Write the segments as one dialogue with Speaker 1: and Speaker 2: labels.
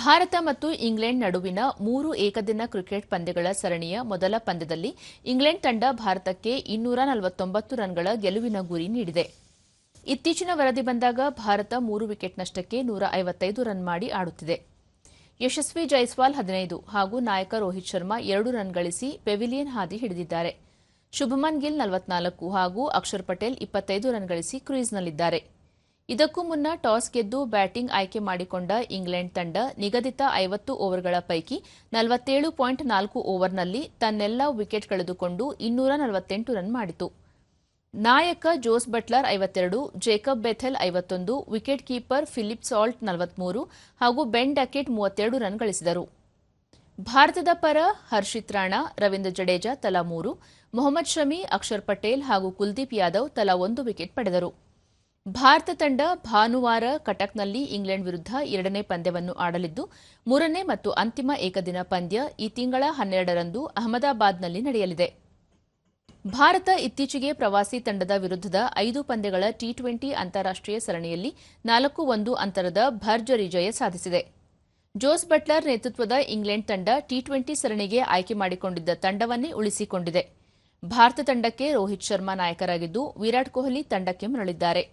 Speaker 1: ಭಾರತ ಮತ್ತು ಇಂಗ್ಲೆಂಡ್ ನಡುವಿನ ಮೂರು ಏಕದಿನ ಕ್ರಿಕೆಟ್ ಪಂದ್ಯಗಳ ಸರಣಿಯ ಮೊದಲ ಪಂದ್ಯದಲ್ಲಿ ಇಂಗ್ಲೆಂಡ್ ತಂಡ ಭಾರತಕ್ಕೆ ಇನ್ನೂರ ನಲವತ್ತೊಂಬತ್ತು ರನ್ಗಳ ಗೆಲುವಿನ ಗುರಿ ನೀಡಿದೆ. ಇತ್ತೀಚಿನ ವರದಿ ಬಂದಾಗ ಭಾರತ ಮೂರು ವಿಕೆಟ್ ನಷ್ಟಕ್ಕೆ ನೂರ ಐವತ್ತೈದು ರನ್ ಮಾಡಿ ಆಡುತ್ತಿದೆ. ಯಶಸ್ವಿ ಜೈಸ್ವಾಲ್ ಹದಿನೈದು ಹಾಗೂ ನಾಯಕ ರೋಹಿತ್ ಶರ್ಮಾ ಎರಡು ರನ್ ಗಳಿಸಿ ಪೆವಿಲಿಯನ್ ಹಾದಿ ಹಿಡಿದಿದ್ದಾರೆ. ಶುಭಮನ್ ಗಿಲ್ ನಲವತ್ನಾಲ್ಕು ಹಾಗೂ ಅಕ್ಷರ್ ಪಟೇಲ್ ಇಪ್ಪತ್ತೈದು ರನ್ ಗಳಿಸಿ ಕ್ರೀಸ್ನಲ್ಲಿದ್ದಾರೆ. ಇದಕ್ಕೂ ಮುನ್ನ ಟಾಸ್ ಗೆದ್ದು ಬ್ಯಾಟಿಂಗ್ ಆಯ್ಕೆ ಮಾಡಿಕೊಂಡ ಇಂಗ್ಲೆಂಡ್ ತಂಡ ನಿಗದಿತ ಐವತ್ತು ಓವರ್ಗಳ ಪೈಕಿ ನಲವತ್ತೇಳು ಪಾಯಿಂಟ್ ನಾಲ್ಕು ಓವರ್ನಲ್ಲಿ ತನ್ನೆಲ್ಲ ವಿಕೆಟ್ ಕಳೆದುಕೊಂಡು ಇನ್ನೂರ ನಲವತ್ತೆಂಟು ರನ್ ಮಾಡಿತು. ನಾಯಕ ಜೋಸ್ ಬಟ್ಲರ್ ಐವತ್ತೆರಡು, ಜೇಕಬ್ ಬೆಥೆಲ್ ಐವತ್ತೊಂದು, ವಿಕೆಟ್ ಕೀಪರ್ ಫಿಲಿಪ್ ಸಾಲ್ಟ್ ನಲವತ್ಮೂರು ಹಾಗೂ ಬೆನ್ ಡಕೆಟ್ ಮೂವತ್ತೆರಡು ರನ್ ಗಳಿಸಿದರು. ಭಾರತದ ಪರ ಹರ್ಷಿತ್ ರಾಣಾ, ರವೀಂದ್ರ ಜಡೇಜಾ ತಲಾ ಮೂರು, ಮೊಹಮ್ಮದ್ ಶಮಿ, ಅಕ್ಷರ್ ಪಟೇಲ್ ಹಾಗೂ ಕುಲ್ದೀಪ್ ಯಾದವ್ ತಲಾ ಒಂದು ವಿಕೆಟ್ ಪಡೆದರು. ಭಾರತ ತಂಡ ಭಾನುವಾರ ಕಟಕ್ನಲ್ಲಿ ಇಂಗ್ಲೆಂಡ್ ವಿರುದ್ಧ ಎರಡನೇ ಪಂದ್ಯವನ್ನು ಆಡಲಿದ್ದು, ಮೂರನೇ ಮತ್ತು ಅಂತಿಮ ಏಕದಿನ ಪಂದ್ಯ ಈ ತಿಂಗಳ ಹನ್ನೆರಡರಂದು ಅಹಮದಾಬಾದ್ನಲ್ಲಿ ನಡೆಯಲಿದೆ. ಭಾರತ ಇತ್ತೀಚೆಗೆ ಪ್ರವಾಸಿ ತಂಡದ ವಿರುದ್ಧದ ಐದು ಪಂದ್ಯಗಳ ಟಿ ಟ್ವೆಂಟಿ ಅಂತಾರಾಷ್ಟೀಯ ಸರಣಿಯಲ್ಲಿ ನಾಲ್ಕು ಒಂದು ಅಂತರದ ಭರ್ಜರಿ ಜಯ ಸಾಧಿಸಿದೆ. ಜೋಸ್ ಬಟ್ಲರ್ ನೇತೃತ್ವದ ಇಂಗ್ಲೆಂಡ್ ತಂಡ ಟಿ ಟ್ವೆಂಟಿ ಸರಣಿಗೆ ಆಯ್ಕೆ ಮಾಡಿಕೊಂಡಿದ್ದ ತಂಡವನ್ನೇ ಉಳಿಸಿಕೊಂಡಿದೆ. ಭಾರತ ತಂಡಕ್ಕೆ ರೋಹಿತ್ ಶರ್ಮಾ ನಾಯಕರಾಗಿದ್ದು, ವಿರಾಟ್ ಕೊಹ್ಲಿ ತಂಡಕ್ಕೆ ಮರಳಿದ್ದಾರೆ.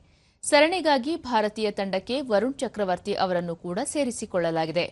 Speaker 1: ಸರಣಿಗಾಗಿ ಭಾರತೀಯ ತಂಡಕ್ಕೆ ವರುಣ್ ಚಕ್ರವರ್ತಿ ಅವರನ್ನು ಕೂಡ ಸೇರಿಸಿಕೊಳ್ಳಲಾಗಿದೆ.